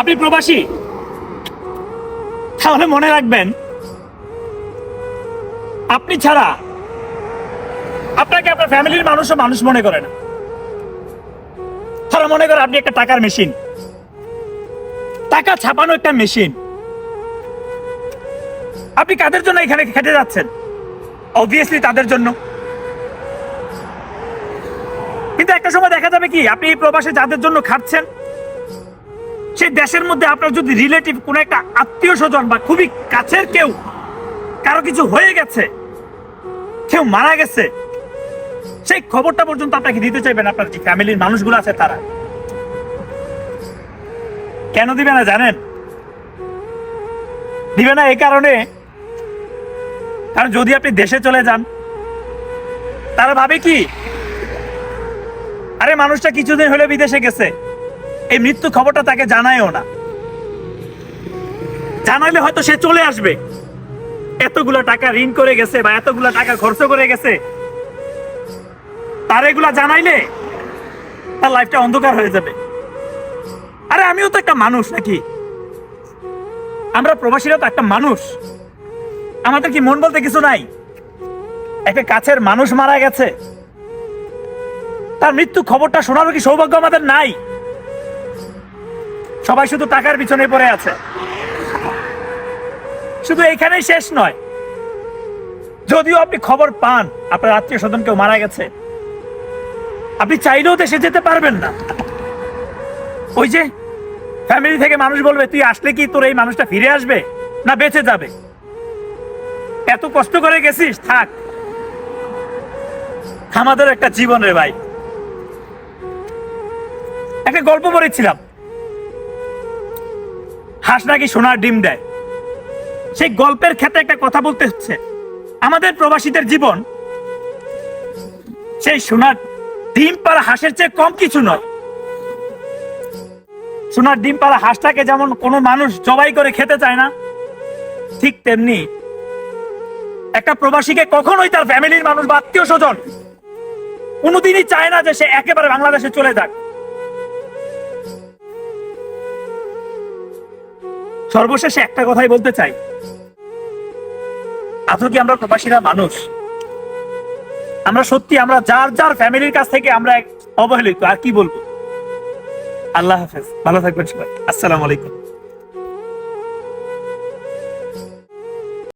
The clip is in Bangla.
আপনি প্রবাসী? তাহলে মনে রাখবেন, আপনি ছাড়া আপনাকে আপনার ফ্যামিলির মানুষও মানুষ মনে করে না। তারা মনে করে আপনি একটা টাকার মেশিন। টাকা ছাপানো একটা মেশিন। আপনি কাদের জন্য এখানে খেটে যাচ্ছেন? অবভিয়াসলি তাদের জন্য। কিন্তু একটা সময় দেখা যাবে কি, আপনি এই প্রবাসে যাদের জন্য খাচ্ছেন সেই দেশের মধ্যে আপনার যদি রিলেটিভ কোন একটা আত্মীয় স্বজন বা খুবই কাছের কেউ কারও কিছু হয়ে গেছে, কেউ মারা গেছে, সেই খবরটা পর্যন্ত আপনাকে দিতে চাইবেন আপনার যে ফ্যামিলির মানুষগুলো আছে তারা। কেন দিবে না জানেন? দিবে না এই কারণে। কারণ যদি আপনি দেশে চলে যান, তারা ভাবে কি? আরে মানুষটা কিছুদিন হলে বিদেশে গেছে। এই মৃত্যু খবরটা তাকে জানায়ও না। জানাইলে হয়তো সে চলে আসবে। এতগুলো টাকা ঋণ করে গেছে বা এতগুলো টাকা খরচ করে গেছে। তার এগুলা জানাইলে তার লাইফটা অন্ধকার হয়ে যাবে। আরে আমিও তো একটা মানুষ নাকি? আমরা প্রবাসীরা তো একটা মানুষ। আমাদের কি মন বলতে কিছু নাই? একটা কাছের মানুষ মারা গেছে। তার মৃত্যু খবরটা শোনারও কি সৌভাগ্য আমাদের নাই? সবাই শুধু টাকার পিছনে পড়ে আছে। শুধু এইখানেই শেষ নয়। যদিও আপনি খবর পান, আপনার আত্মীয় স্বজন কেউ মারা গেছে, আপনি চাইলেও দেশে যেতে পারবেন না। ওই যে ফ্যামিলি থেকে মানুষ বলবে, তুই আসলে কি তোর এই মানুষটা ফিরে আসবে না বেঁচে যাবে? এত কষ্ট করে গেছিস, থাক। আমাদের একটা জীবন রে ভাই। একটা গল্প পড়েছিলাম। হাঁস নাকি সোনার ডিম দেয়? সেই গল্পের ক্ষেত্রে একটা কথা বলতে হচ্ছে। আমাদের প্রবাসীদের জীবন সেই সোনার ডিম পাড়া হাঁসের চেয়ে কম কিছু নয়। সোনার ডিম পাড়া হাঁসটাকে যেমন কোনো মানুষ জবাই করে খেতে চায় না, ঠিক তেমনি একটা প্রবাসীকে কখনোই তার ফ্যামিলির মানুষ বা আত্মীয় স্বজন কোনোদিনই চায় না যে সে একেবারে বাংলাদেশে চলে যাক। সর্বশেষে একটা কথাই বলতে চাই। আদৌ কি আমরা প্রবাসীরা মানুষ? আমরা সত্যি, আমরা যার যার ফ্যামিলির কাছ থেকে আমরা অবহেলিত, আর কি বলব? আল্লাহ হাফেজ, ভালো থাকবেন সবাই। আসসালামু আলাইকুম।